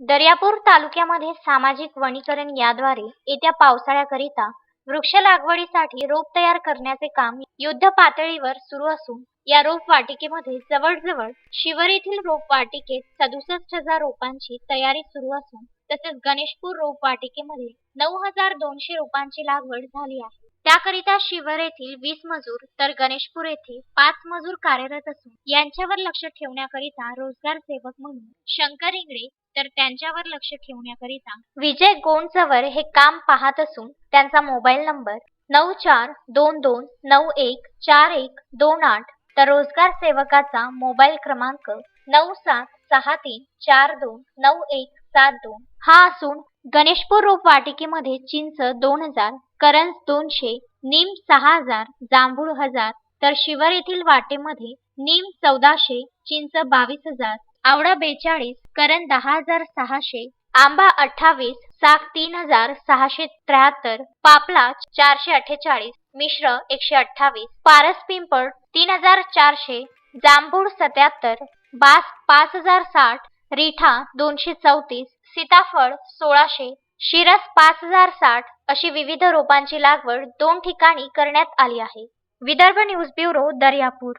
दर्यापूर तालुक्यामध्ये सामाजिक वनीकरण याद्वारे येत्या पावसाळ्याकरिता वृक्ष लागवडीसाठी रोप तयार करण्याचे काम युद्ध पातळीवर सुरू असून या रोप वाटिकेमध्ये जवळजवळ शिवर येथील रोप वाटिकेत सदुसष्ट हजार रोपांची तयारी सुरू असून तसेच गणेशपूर रोप वाटिकेमध्ये नऊ हजार दोनशे रोपांची लागवड झाली आहे. त्याकरिता शिवर येथील वीस मजूर तर गणेशपूर येथे पाच मजूर कार्यरत असून यांच्यावर लक्ष ठेवण्याकरिता रोजगार सेवक म्हणून शंकर इंगळे तर त्यांच्यावर लक्ष ठेवण्याकरिता विजय गोंडचवर हे काम पाहत असून त्यांचा मोबाईल नंबर नऊ चार दोन दोन नऊ एक चार एक दोन आठ तर रोजगार सेवकाचा मोबाईल क्रमांक नऊ सात सहा तीन चार दोन नऊ एक सात दोन हा असून गणेशपूर रोपवाटिकेमध्ये चिंच दोन हजार करंज दोनशे नीम सहा हजार जांभूळ हजार तर शिवर येथील वाटेमध्ये नीम चौदाशे चिंच बावीस हजार आवळा बेचाळीस करण दहा हजार सहाशे आंबा अठ्ठावीस साग तीन हजार सहाशे त्र्याहत्तर पापला चारशे अठ्ठेचाळीस मिश्र एकशे अठ्ठावीस पारस पिंपळ तीन हजार चारशे जांभूळ सत्याहत्तर बास पाच हजार साठ रिठा दोनशे चौतीस सीताफळ सोळाशे शिरस पाच हजार साठ अशी विविध रोपांची लागवड दोन ठिकाणी करण्यात आली आहे. Vidarbha news bureau Daryapur.